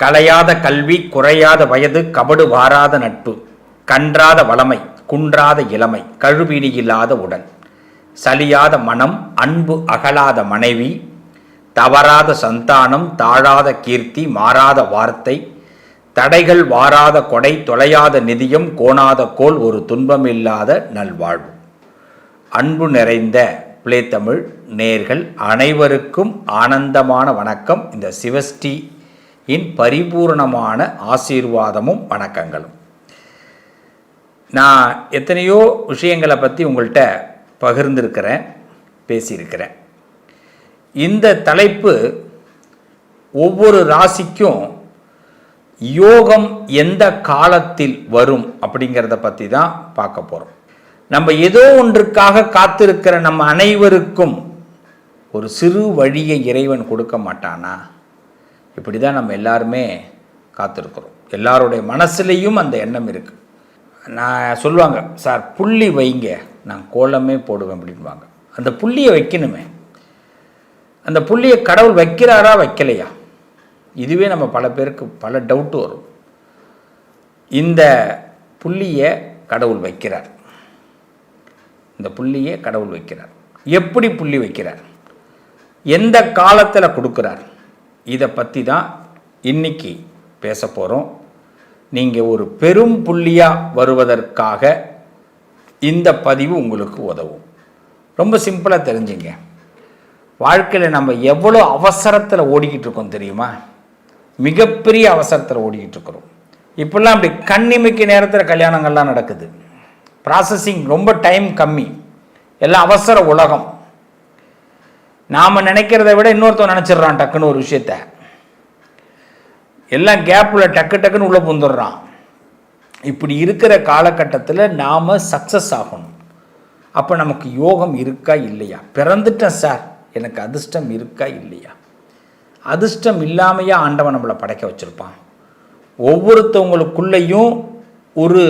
கலையாத கல்வி குறையாத வயது கபடு வாராத நட்பு கன்றாத வளமை குன்றாத இளமை கழுவினி இல்லாத உடல் சலியாத மனம் அன்பு அகலாத மனைவி தவறாத சந்தானம் தாழாத கீர்த்தி மாறாத வார்த்தை தடைகள் வாராத கொடை தொலையாத நிதியம் கோணாத கோல் ஒரு துன்பமில்லாத நல்வாழ்வு. அன்பு நிறைந்த பிளே தமிழ் நேர்கள் அனைவருக்கும் ஆனந்தமான வணக்கம். இந்த சிவஸ்ரீ இன் பரிபூர்ணமான ஆசீர்வாதமும் வணக்கங்களும். நான் எத்தனையோ விஷயங்களை பற்றி உங்கள்கிட்ட பகிர்ந்திருக்கிறேன் பேசியிருக்கிறேன். இந்த தலைப்பு ஒவ்வொரு ராசிக்கும் யோகம் எந்த காலத்தில் வரும் அப்படிங்கிறத பற்றி தான் பார்க்க போகிறோம் நம்ம ஏதோ ஒன்றுக்காக காத்திருக்கிற நம்ம அனைவருக்கும் ஒரு சிறு வழியை இறைவன் கொடுக்க மாட்டானா? இப்படி தான் நம்ம எல்லாருமே காத்திருக்கிறோம். எல்லாருடைய மனசுலேயும் அந்த எண்ணம் இருக்குது நான் சொல்லுவாங்க சார் புள்ளி வைங்க நான் கோலமே போடுவேன் அப்படின்வாங்க அந்த புள்ளியை வைக்கணுமே. அந்த புள்ளியை கடவுள் வைக்கிறாரா வைக்கலையா? இதுவே நம்ம பல பேருக்கு பல டவுட்டு வரும். இந்த புள்ளியை கடவுள் வைக்கிறார். இந்த புள்ளியை கடவுள் வைக்கிறார். எப்படி புள்ளி வைக்கிறார்? எந்த காலத்தில் கொடுக்குறார்? இதை பற்றி தான் இன்னைக்கு பேச போகிறோம் நீங்கள் ஒரு பெரும் புள்ளியாக வருவதற்காக இந்த பதிவு உங்களுக்கு உதவும். ரொம்ப சிம்பிளாக தெரிஞ்சுங்க. வாழ்க்கையில் நம்ம எவ்வளோ அவசரத்தில் ஓடிக்கிட்டு இருக்கோம் தெரியுமா? மிகப்பெரிய அவசரத்தில் ஓடிக்கிட்டு இருக்கிறோம். இப்போல்லாம் அப்படி கண்ணிமைக்கு நேரத்தில் கல்யாணங்கள்லாம் நடக்குது. ப்ராசஸிங் ரொம்ப டைம் கம்மி. எல்லாம் அவசர உலகம். நாம் நினைக்கிறத விட இன்னொருத்தன் நினச்சிடுறான் டக்குன்னு ஒரு விஷயத்த. எல்லாம் கேப்பில் டக்கு டக்குன்னு உள்ளே புந்துடுறான். இப்படி இருக்கிற காலகட்டத்தில் நாம் சக்ஸஸ் ஆகணும். அப்போ நமக்கு யோகம் இருக்கா இல்லையா? பிறந்துட்டேன் சார். எனக்கு அதிர்ஷ்டம் இருக்கா இல்லையா? அதிர்ஷ்டம் இல்லாமையா ஆண்டவன் நம்மளை படைக்க வச்சுருப்பான். ஒவ்வொருத்தவங்களுக்குள்ளேயும் ஒரு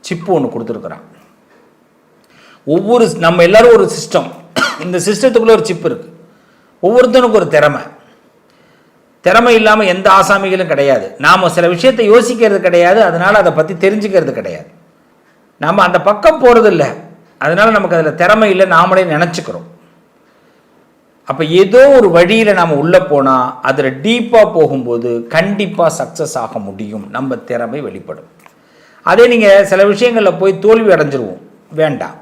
சிப்பு ஒன்று கொடுத்துருக்குறான். ஒவ்வொரு நம்ம எல்லாரும் ஒரு சிஸ்டம் இந்த சிஸ்டத்துக்குள்ளே ஒரு சிப் இருக்குது ஒவ்வொருத்தனுக்கும் ஒரு திறமை. திறமை இல்லாமல் எந்த ஆசாமிகளும் கிடையாது. நாம் சில விஷயத்தை யோசிக்கிறது கிடையாது. அதனால் அதை பற்றி தெரிஞ்சுக்கிறது கிடையாது. நம்ம அந்த பக்கம் போகிறதில்ல அதனால் நமக்கு அதில் திறமை இல்லை நாமளே நினச்சிக்கிறோம். அப்போ ஏதோ ஒரு வழியில் நாம் உள்ளே போனால் அதில் டீப்பாக போகும்போது கண்டிப்பாக சக்ஸஸ் ஆக முடியும். நம்ம திறமை வெளிப்படும். அதே நீங்கள் சில விஷயங்களில் போய் தோல்வி அடைஞ்சிருவோம். வேண்டாம்.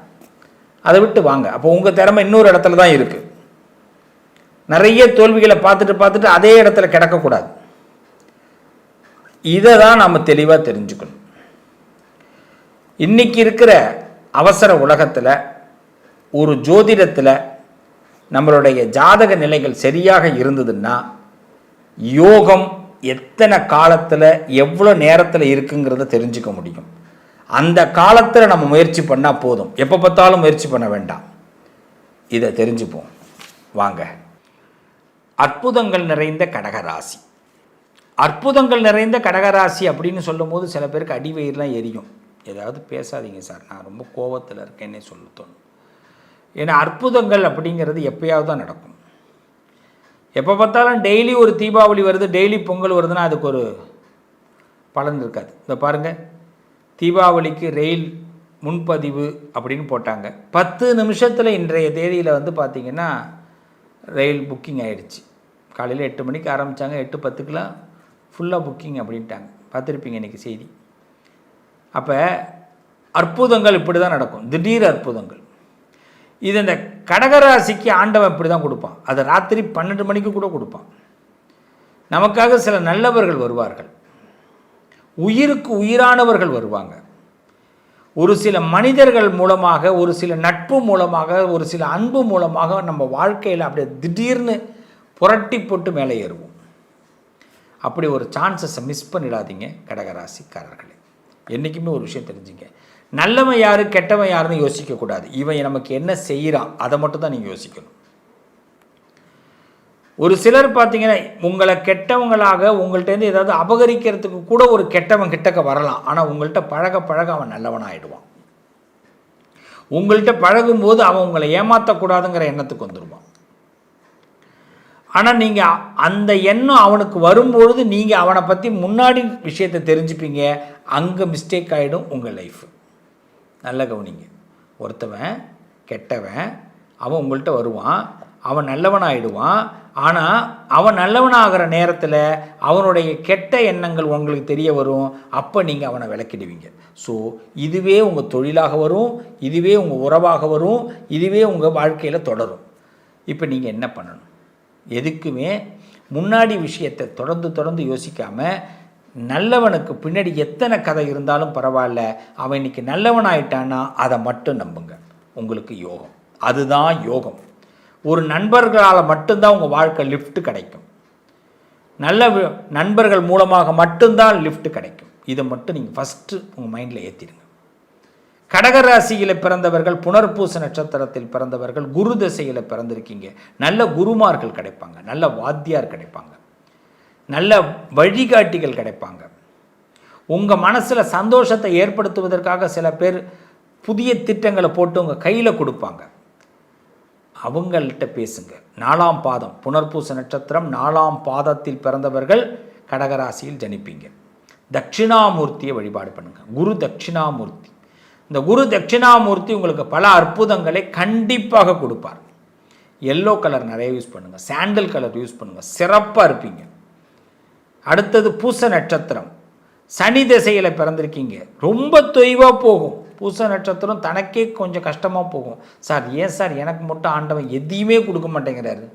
அதை விட்டு வாங்க. அப்போ உங்கள் திறமை இன்னொரு இடத்துல தான் இருக்குது நிறைய தோல்விகளை பார்த்துட்டு பார்த்துட்டு அதே இடத்துல கிடக்கக்கூடாது. இதை தான் நாம் தெளிவாக தெரிஞ்சுக்கணும். இன்றைக்கி இருக்கிற அவசர உலகத்தில் ஒரு ஜோதிடத்தில் நம்மளுடைய ஜாதக நிலைகள் சரியாக இருந்ததுன்னா யோகம் எத்தனை காலத்தில் எவ்வளோ நேரத்தில் இருக்குங்கிறத தெரிஞ்சுக்க முடியும். அந்த காலத்தில் நம்ம முயற்சி பண்ணால் போதும். எப்போ பார்த்தாலும் முயற்சி பண்ண வேண்டாம். இதை தெரிஞ்சுப்போம். வாங்க. அற்புதங்கள் நிறைந்த கடகராசி. அற்புதங்கள் நிறைந்த கடகராசி அப்படின்னு சொல்லும்போது சில பேருக்கு அடிவயிறுலாம் எரியும். ஏதாவது பேசாதீங்க சார். நான் ரொம்ப கோவத்தில் இருக்கேன்னே சொல்ல தோணும். ஏன்னா அற்புதங்கள் அப்படிங்கிறது எப்பயாவது தான் நடக்கும். எப்போ பார்த்தாலும் டெய்லி ஒரு தீபாவளி வருது டெய்லி பொங்கல் வருதுன்னா அதுக்கு ஒரு பலன் இருக்காது. இந்த பாருங்கள் தீபாவளிக்கு ரயில் முன்பதிவு அப்படின்னு போட்டாங்க. பத்து நிமிஷத்தில் இன்றைய தேதியில் வந்து பார்த்திங்கன்னா ரயில் புக்கிங் ஆகிடுச்சு காலையில் எட்டு மணிக்கு ஆரம்பித்தாங்க எட்டு பத்துக்கெலாம் ஃபுல்லாக புக்கிங் அப்படின்ட்டாங்க. பார்த்துருப்பீங்க இன்றைக்கி செய்தி. அப்போ அற்புதங்கள் இப்படி தான் நடக்கும். திடீர் அற்புதங்கள். இது இந்த கடகராசிக்கு ஆண்டவன் இப்படி தான் கொடுப்பான். அதை ராத்திரி பன்னெண்டு மணிக்கு கூட கொடுப்பான். நமக்காக சில நல்லவர்கள் வருவார்கள். உயிருக்கு உயிரானவர்கள் வருவாங்க. ஒரு சில மனிதர்கள் மூலமாக ஒரு சில நட்பு மூலமாக ஒரு சில அன்பு மூலமாக நம்ம வாழ்க்கையில் அப்படியே திடீர்னு புரட்டி போட்டு மேலே ஏறுவோம். அப்படி ஒரு சான்சஸை மிஸ் பண்ணிடாதீங்க கடகராசிக்காரர்களே. என்றைக்குமே ஒரு விஷயம் தெரிஞ்சுங்க. நல்லவன் யார் கெட்டவன் யாருன்னு யோசிக்கக்கூடாது. இவன் நமக்கு என்ன செய்கிறான் அதை மட்டும் தான் நீங்கள் யோசிக்கணும். ஒரு சிலர் பார்த்தீங்கன்னா உங்களை கெட்டவங்களாக உங்கள்கிட்டருந்து ஏதாவது அபகரிக்கிறதுக்கு கூட ஒரு கெட்டவன் கிட்டக்க வரலாம். ஆனால் உங்கள்கிட்ட பழக பழக அவன் நல்லவன் ஆகிடுவான் உங்கள்கிட்ட பழகும்போது அவன் உங்களை ஏமாற்றக்கூடாதுங்கிற எண்ணத்துக்கு வந்துடுவான் ஆனால் நீங்கள் அந்த எண்ணம் அவனுக்கு வரும்பொழுது நீங்கள் அவனை பற்றி முன்னாடி விஷயத்தை தெரிஞ்சுப்பீங்க. அங்கே மிஸ்டேக் ஆகிடும் உங்கள் லைஃப் நல்ல கவனிங்க. ஒருத்தவன் கெட்டவன் அவன் உங்கள்கிட்ட வருவான். அவன் நல்லவன் ஆகிடுவான் ஆனால் அவன் நல்லவனாகிற நேரத்தில் அவனுடைய கெட்ட எண்ணங்கள் உங்களுக்கு தெரிய வரும். அப்போ நீங்கள் அவனை விளக்கிடுவீங்க. ஸோ இதுவே உங்கள் தொழிலாக வரும் இதுவே உங்கள் உறவாக வரும் இதுவே உங்கள் வாழ்க்கையில் தொடரும். இப்போ நீங்கள் என்ன பண்ணணும்? எதுக்குமே முன்னாடி விஷயத்தை தொடர்ந்து தொடர்ந்து யோசிக்காமல் நல்லவனுக்கு பின்னாடி எத்தனை கதை இருந்தாலும் பரவாயில்ல அவன் இன்னைக்கு நல்லவன் ஆயிட்டான்னா அதை மட்டும் நம்புங்க. உங்களுக்கு யோகம். அதுதான் யோகம். ஒரு நண்பர்களால் மட்டும்தான் உங்கள் வாழ்க்கை லிஃப்ட் கிடைக்கும். நல்ல நண்பர்கள் மூலமாக மட்டும்தான் லிஃப்ட் கிடைக்கும். இதை மட்டும் நீங்கள் ஃபஸ்ட்டு உங்கள் மைண்டில் ஏற்றிடுங்க கடகராசியில் பிறந்தவர்கள் புனர்பூச நட்சத்திரத்தில் பிறந்தவர்கள் குரு திசையில் பிறந்திருக்கீங்க. நல்ல குருமார்கள் கிடைப்பாங்க. நல்ல வாத்தியார் கிடைப்பாங்க. நல்ல வழிகாட்டிகள் கிடைப்பாங்க. உங்கள் மனசில் சந்தோஷத்தை ஏற்படுத்துவதற்காக சில பேர் புதிய திட்டங்களை போட்டு உங்கள் கையில் கொடுப்பாங்க. அவங்கள்ட்ட பேசுங்க. நாலாம் பாதம் புனர்பூச நட்சத்திரம் நாலாம் பாதத்தில் பிறந்தவர்கள் கடகராசியில் ஜனிப்பீங்க. தட்சிணாமூர்த்தியை வழிபாடு பண்ணுங்க. குரு தட்சிணாமூர்த்தி. இந்த குரு தட்சிணாமூர்த்தி உங்களுக்கு பல அற்புதங்களை கண்டிப்பாக கொடுப்பார். எல்லோ கலர் நிறைய யூஸ் பண்ணுங்கள் சாண்டல் கலர் யூஸ் பண்ணுங்கள் சிறப்பாக இருப்பீங்க. அடுத்தது பூச நட்சத்திரம். சனி திசையில் பிறந்திருக்கீங்க. ரொம்ப தொய்வாக போகும். பூச நட்சத்திரம் தனக்கே கொஞ்சம் கஷ்டமாக போகும். சார் ஏன் சார்? எனக்கு மட்டும் ஆண்டவன் எதையுமே கொடுக்க மாட்டேங்கிறாரு.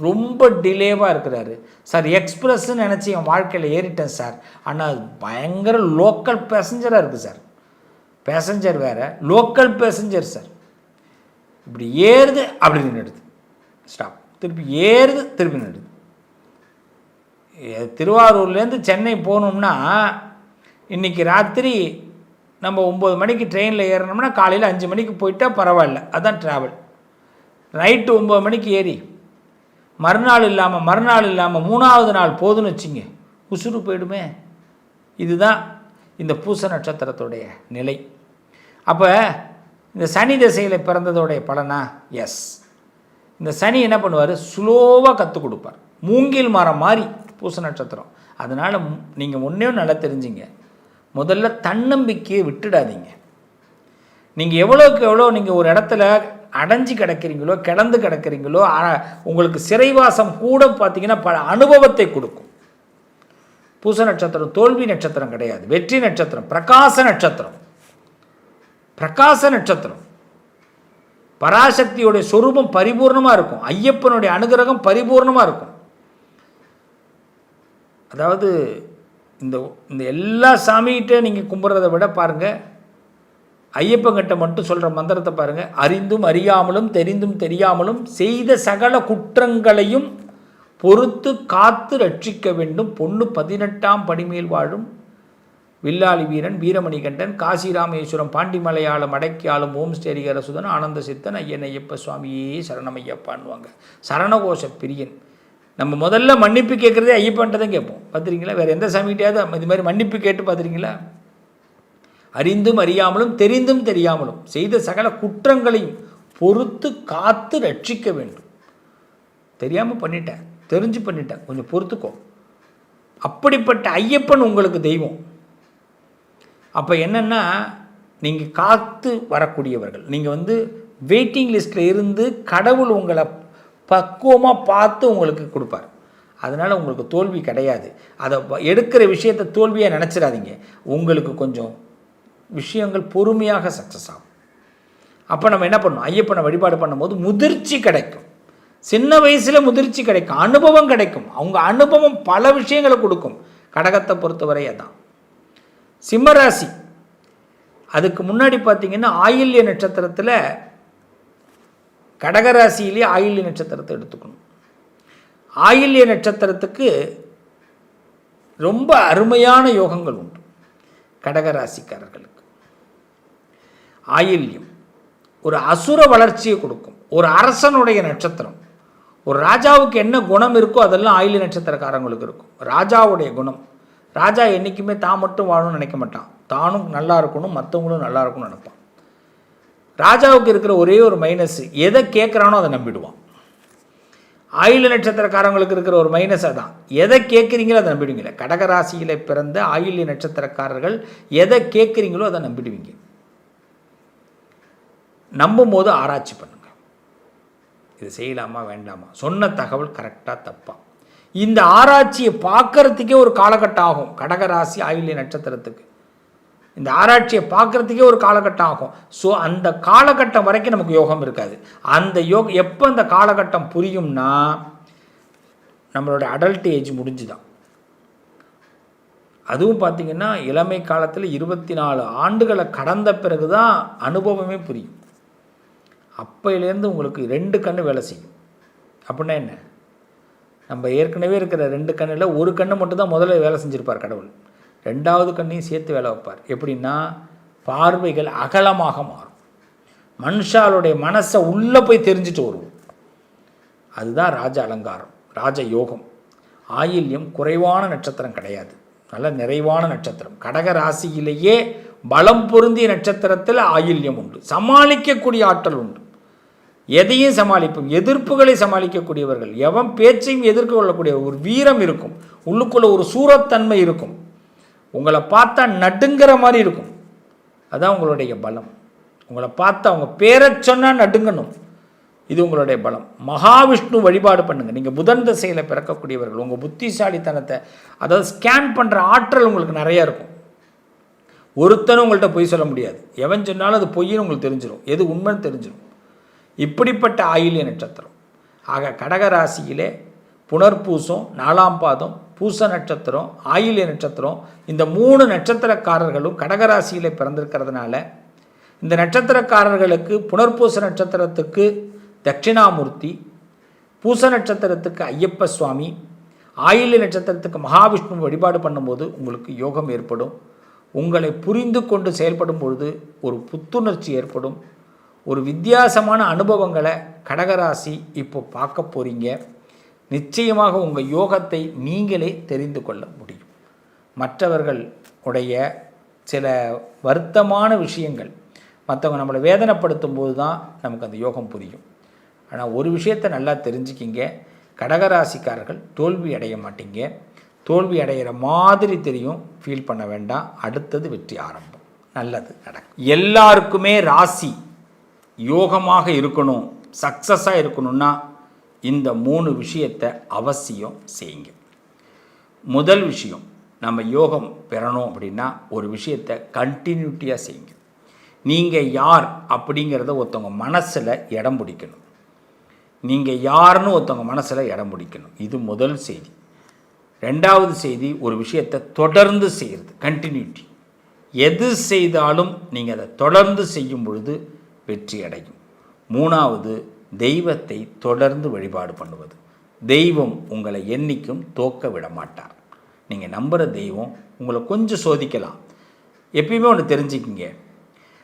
ரொம்ப டிலேவாக இருக்கிறாரு. சார் எக்ஸ்பிரஸ்ன்னு நினச்சி என் வாழ்க்கையில் ஏறிட்டேன் சார். ஆனால் பயங்கர லோக்கல் பேசஞ்சராக இருக்குது சார். பேசஞ்சர் வேறு. Local passenger sir. இப்படி ஏறுது அப்படி நின்றுடுது ஸ்டாப். திருப்பி ஏறுது திருப்பி நின்றுடுது திருவாரூர்லேருந்து சென்னை போகணும்னா இன்றைக்கி ராத்திரி நம்ம ஒம்பது மணிக்கு ட்ரெயினில் ஏறினோம்னா காலையில் அஞ்சு மணிக்கு போயிட்டால் பரவாயில்ல. அதான் ட்ராவல் நைட்டு ஒம்பது மணிக்கு ஏறி மறுநாள் இல்லாமல் மறுநாள் இல்லாமல் மூணாவது நாள் போதுன்னு வச்சுங்க உசுறு போயிடுமே. இதுதான் இந்த பூச நட்சத்திரத்துடைய நிலை. அப்போ இந்த சனி திசையில் பிறந்ததோடைய பலனா? எஸ் இந்த சனி என்ன பண்ணுவார்? ஸ்லோவாக கற்றுக் கொடுப்பார். மூங்கில் மரம் மாதிரி பூச நட்சத்திரம். அதனால் நீங்கள் ஒன்றே நல்லா தெரிஞ்சுங்க. முதல்ல தன்னம்பிக்கையை விட்டுடாதீங்க. நீங்கள் எவ்வளோக்கு எவ்வளோ நீங்கள் ஒரு இடத்துல அடைஞ்சு கிடக்கிறீங்களோ கிடந்து கிடக்கிறீங்களோ உங்களுக்கு சிறைவாசம் கூட பார்த்தீங்கன்னா பல அனுபவத்தை கொடுக்கும். பூச நட்சத்திரம் தோல்வி நட்சத்திரம் கிடையாது. வெற்றி நட்சத்திரம் பிரகாச நட்சத்திரம். பிரகாச நட்சத்திரம். பராசக்தியோடைய சொரூபம் பரிபூர்ணமாக இருக்கும். ஐயப்பனுடைய அனுகிரகம் பரிபூர்ணமாக இருக்கும். அதாவது இந்த இந்த எல்லா சாமிகிட்ட நீங்கள் கும்பிட்றத விட பாருங்கள் ஐயப்பங்கிட்ட மட்டும் சொல்கிற மந்திரத்தை பாருங்கள் அறிந்தும் அறியாமலும் தெரிந்தும் தெரியாமலும் செய்த சகல குற்றங்களையும் பொறுத்து காத்து ரட்சிக்க வேண்டும். பொண்ணு பதினெட்டாம் படிமேல் வாழும் வில்லாளி வீரன் வீரமணிகண்டன் காசிராமேஸ்வரம் பாண்டிமலையாளம் அடக்கியாளும் ஓம் ஸ்டேரிகரசுதன் ஆனந்த சித்தன் ஐயன் ஐயப்ப சுவாமியே சரணமையப்பான்வாங்க சரணகோஷ பிரியன். நம்ம முதல்ல மன்னிப்பு கேட்குறதே ஐயப்பன்ட்ட தான் கேட்போம். பார்த்துறீங்களா வேறு எந்த சாமிகிட்டையாவது இது மாதிரி மன்னிப்பு கேட்டு பார்த்துறீங்களா அறிந்தும் அறியாமலும் தெரிந்தும் தெரியாமலும் செய்த சகல குற்றங்களையும் பொறுத்து காத்து ரட்சிக்க வேண்டும். தெரியாமல் பண்ணிட்டேன். தெரிஞ்சு பண்ணிட்டேன். கொஞ்சம் பொறுத்துக்கோ. அப்படிப்பட்ட ஐயப்பன் உங்களுக்கு தெய்வம். அப்போ என்னென்னா நீங்கள் காத்து வரக்கூடியவர்கள். நீங்கள் வந்து வெயிட்டிங் லிஸ்ட்டில் இருந்து கடவுள் உங்களை பக்குவமாக பார்த்து உங்களுக்கு கொடுப்பார். அதனால் உங்களுக்கு தோல்வி கிடையாது. அதை எடுக்கிற விஷயத்தை தோல்வியாக நினச்சிடாதீங்க. உங்களுக்கு கொஞ்சம் விஷயங்கள் பொறுமையாக சக்ஸஸ் ஆகும். அப்போ நம்ம என்ன பண்ணணும்? ஐயப்பனை வழிபாடு பண்ணும்போது முதிர்ச்சி கிடைக்கும். சின்ன வயசில் முதிர்ச்சி கிடைக்கும். அனுபவம் கிடைக்கும். அவங்க அனுபவம் பல விஷயங்களை கொடுக்கும். கடகத்தை பொறுத்தவரை அதான். சிம்மராசி. அதுக்கு முன்னாடி பார்த்தீங்கன்னா ஆயில்ய நட்சத்திரத்தில் கடகராசியிலே ஆயில்ய நட்சத்திரத்தை எடுத்துக்கணும். ஆயில்ய நட்சத்திரத்துக்கு ரொம்ப அருமையான யோகங்கள் உண்டு. கடகராசிக்காரர்களுக்கு. ஆயில்யம் ஒரு அசுர வளர்ச்சியை கொடுக்கும். ஒரு அரசனுடைய நட்சத்திரம். ஒரு ராஜாவுக்கு என்ன குணம் இருக்கோ அதெல்லாம் ஆயில்ய நட்சத்திரக்காரங்களுக்கு இருக்கும். ராஜாவுடைய குணம். ராஜா என்றைக்குமே தான் மட்டும் வாழணும்னு நினைக்க மாட்டான். தானும் நல்லா இருக்கணும் மற்றவங்களும் நல்லா இருக்கணும்னு நினைப்பான். ராஜாவுக்கு இருக்கிற ஒரே ஒரு மைனஸ் எதை கேட்குறானோ அதை நம்பிடுவான். ஆயுள நட்சத்திரக்காரங்களுக்கு இருக்கிற ஒரு மைனஸ் அதான். எதை கேட்குறீங்களோ அதை நம்பிடுவீங்க. கடகராசியில் பிறந்த ஆயுள்ய நட்சத்திரக்காரர்கள் எதை கேட்குறீங்களோ அதை நம்பிடுவீங்க. நம்பும் போது ஆராய்ச்சி பண்ணுங்க. இது செய்யலாமா வேண்டாமா? சொன்ன தகவல் கரெக்டாக தப்பா. இந்த ஆராய்ச்சியை பார்க்கறதுக்கே ஒரு காலகட்டம் ஆகும். கடகராசி ஆயுள்ய நட்சத்திரத்துக்கு. இந்த ஆராய்ச்சியை பார்க்கறதுக்கே ஒரு காலகட்டம் ஆகும். ஸோ அந்த காலகட்டம் வரைக்கும் நமக்கு யோகம் இருக்காது. அந்த யோக எப்போ அந்த காலகட்டம் புரியும்னா நம்மளோட அடல்ட் ஏஜ் முடிஞ்சுதான். அதுவும் பார்த்திங்கன்னா இளமை காலத்தில் இருபத்தி நாலு ஆண்டுகளை கடந்த பிறகு தான் அனுபவமே புரியும். அப்பையிலேருந்து உங்களுக்கு ரெண்டு கண்ணு வேலை செய்யும். அப்படின்னா என்ன? நம்ம ஏற்கனவே இருக்கிற ரெண்டு கண்ணில் ஒரு கண்ணு மட்டும் தான் முதல்ல வேலை செஞ்சுருப்பார் கடவுள். ரெண்டாவது கண்ணையும் சேர்த்து வேலை வைப்பார். எப்படின்னா பார்வைகள் அகலமாக மாறும். மனுஷாளுடைய மனசை உள்ளே போய் தெரிஞ்சுட்டு வருவோம். அதுதான் ராஜ அலங்காரம் ராஜ யோகம். ஆயில்யம் குறைவான நட்சத்திரம் கிடையாது. நல்ல நிறைவான நட்சத்திரம். கடக ராசியிலேயே பலம் பொருந்திய நட்சத்திரத்தில் ஆயில்யம் உண்டு. சமாளிக்கக்கூடிய ஆற்றல் உண்டு. எதையும் சமாளிப்போம். எதிர்ப்புகளை சமாளிக்கக்கூடியவர்கள். எவன் பேச்சையும் எதிர்கொள்ளக்கூடிய ஒரு வீரம் இருக்கும். உள்ளுக்குள்ள ஒரு சூரத்தன்மை இருக்கும். உங்களை பார்த்தா நடுங்கிற மாதிரி இருக்கும். அதான் உங்களுடைய பலம். உங்களை பார்த்தா அவங்க பேரை சொன்னால் நடுங்கணும். இது உங்களுடைய பலம். மகாவிஷ்ணு வழிபாடு பண்ணுங்கள் நீங்கள் புதன் திசையில் பிறக்கக்கூடியவர்கள் உங்கள் புத்திசாலித்தனத்தை அதாவது ஸ்கேன் பண்ணுற ஆற்றல் உங்களுக்கு நிறையா இருக்கும். ஒருத்தனும் உங்கள்கிட்ட பொய் சொல்ல முடியாது. எவன் சொன்னாலும் அது பொய்ன்னு உங்களுக்கு தெரிஞ்சிடும் எது உண்மைன்னு தெரிஞ்சிடும் இப்படிப்பட்ட ஆயில்ய நட்சத்திரம். ஆக கடகராசியிலே புனர்பூசம் நாலாம் பாதம் பூச நட்சத்திரம் ஆயில்ய நட்சத்திரம் இந்த மூணு நட்சத்திரக்காரர்களும் கடகராசியில் பிறந்திருக்கிறதுனால இந்த நட்சத்திரக்காரர்களுக்கு புனர்பூச நட்சத்திரத்துக்கு தட்சிணாமூர்த்தி பூச நட்சத்திரத்துக்கு ஐயப்ப சுவாமி ஆயில்ய நட்சத்திரத்துக்கு மகாவிஷ்ணு வழிபாடு பண்ணும்போது உங்களுக்கு யோகம் ஏற்படும். உங்களை புரிந்து கொண்டு செயல்படும் பொழுது ஒரு புத்துணர்ச்சி ஏற்படும். ஒரு வித்தியாசமான அனுபவங்களை கடகராசி இப்போ பார்க்க போகிறீங்க நிச்சயமாக உங்கள் யோகத்தை நீங்களே தெரிந்து கொள்ள முடியும். மற்றவர்கள் உடைய சில வருத்தமான விஷயங்கள் மற்றவங்க நம்மளை வேதனைப்படுத்தும் போது தான் நமக்கு அந்த யோகம் புரியும். ஆனால் ஒரு விஷயத்தை நல்லா தெரிஞ்சுக்கிங்க. கடகராசிக்காரர்கள் தோல்வி அடைய மாட்டீங்க. தோல்வி அடைகிற மாதிரி தெரியும். ஃபீல் பண்ண வேண்டாம். அடுத்தது வெற்றி ஆரம்பம். நல்லது நடக்கும். எல்லாருக்குமே ராசி யோகமாக இருக்கணும். சக்ஸஸாக இருக்கணும்னா இந்த மூணு விஷயத்தை அவசியம் செய்யுங்க. முதல் விஷயம் நம்ம யோகம் பெறணும் அப்படின்னா ஒரு விஷயத்தை கண்டினியூட்டியாக செய்யுங்க. நீங்கள் யார் அப்படிங்கிறத ஒருத்தவங்க மனசில் இடம் பிடிக்கணும். நீங்கள் யாருன்னு ஒருத்தவங்க மனசில் இடம் பிடிக்கணும். இது முதல் செய்தி. ரெண்டாவது செய்தி ஒரு விஷயத்தை தொடர்ந்து செய்கிறது கண்டினியூட்டி எது செய்தாலும் நீங்கள் அதை தொடர்ந்து செய்யும் பொழுது வெற்றி அடையும். மூணாவது தெய்வத்தை தொடர்ந்து வழிபாடு பண்ணுவது. தெய்வம் உங்களை என்றைக்கும் தோக்க விட மாட்டார். நீங்கள் நம்புகிற தெய்வம் உங்களை கொஞ்சம் சோதிக்கலாம். எப்பயுமே ஒன்று தெரிஞ்சுக்கிங்க.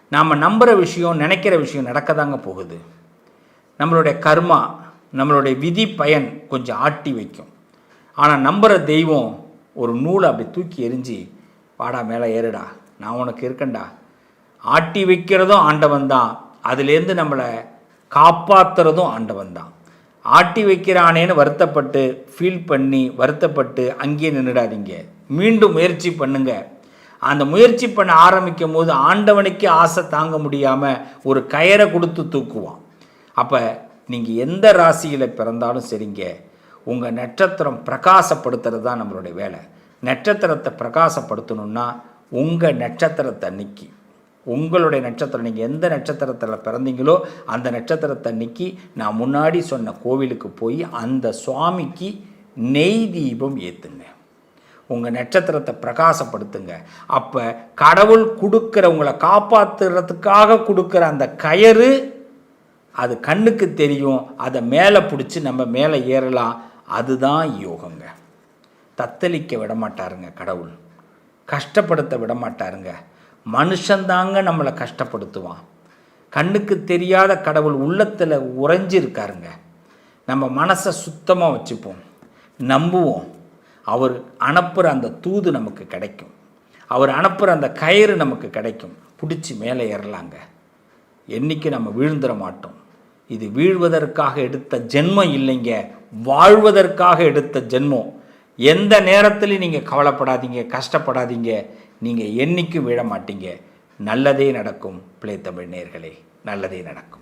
நாம் நம்புகிற விஷயம் நினைக்கிற விஷயம் நடக்க தாங்க போகுது. நம்மளுடைய கர்மா நம்மளுடைய விதி பயன் கொஞ்சம் ஆட்டி வைக்கும். ஆனால் நம்புகிற தெய்வம் ஒரு நூலை அப்படி தூக்கி எரிஞ்சு வாடா மேலே ஏறுடா. நான் உனக்கு இருக்கேன்டா. ஆட்டி வைக்கிறதும் ஆண்டவன் தான். அதுலேருந்து நம்மளை காப்பாற்றுறதும் ஆண்டவன் தான் ஆட்டி வைக்கிறானேன்னு வருத்தப்பட்டு ஃபீல் பண்ணி வருத்தப்பட்டு அங்கேயே நின்றுடாதீங்க மீண்டும் முயற்சி பண்ணுங்க. அந்த முயற்சி பண்ண ஆரம்பிக்கும் போது ஆண்டவனுக்கே ஆசை தாங்க முடியாமல் ஒரு கயரை கொடுத்து தூக்குவான். அப்போ நீங்கள் எந்த ராசியில் பிறந்தாலும் சரிங்க. உங்கள் நட்சத்திரம் பிரகாசப்படுத்துறது தான் நம்மளுடைய வேலை. நட்சத்திரத்தை பிரகாசப்படுத்தணுன்னா உங்கள் நட்சத்திரத்தை அன்னைக்கு. உங்களுடைய நட்சத்திரம் நீங்கள் எந்த நட்சத்திரத்தில் பிறந்தீங்களோ அந்த நட்சத்திரத்தை அன்னைக்கு நான் முன்னாடி சொன்ன கோவிலுக்கு போய் அந்த சுவாமிக்கு நெய் தீபம் ஏற்றுங்க உங்கள் நட்சத்திரத்தை பிரகாசப்படுத்துங்க. அப்போ கடவுள் கொடுக்குற உங்களை காப்பாற்றுறதுக்காக கொடுக்குற அந்த கயறு அது கண்ணுக்கு தெரியும் அதை மேலே பிடிச்சி நம்ம மேலே ஏறலாம். அதுதான் யோகங்க. தத்தளிக்க விட மாட்டாருங்க கடவுள். கஷ்டப்படுத்த விட மாட்டாருங்க மனுஷந்தாங்க நம்மளை கஷ்டப்படுத்துவான். கண்ணுக்கு தெரியாத கடவுள் உள்ளத்தில் உறைஞ்சிருக்காருங்க. நம்ம மனசை சுத்தமாக வச்சுப்போம். நம்புவோம். அவர் அனுப்புகிற அந்த தூது நமக்கு கிடைக்கும். அவர் அனுப்புகிற அந்த கயிறு நமக்கு கிடைக்கும். பிடிச்சி மேலே ஏறலாங்க. என்றைக்கு நம்ம வீழ்ந்துட மாட்டோம். இது வீழ்வதற்காக எடுத்த ஜென்மம் இல்லைங்க. வாழ்வதற்காக எடுத்த ஜென்மம். எந்த நேரத்துலையும் நீங்கள் கவலைப்படாதீங்க கஷ்டப்படாதீங்க. நீங்கள் என்னைக்கும் விழ மாட்டீங்க. நல்லதே நடக்கும் பிள்ளை தமிழ் நேர்களே. நல்லதே நடக்கும்.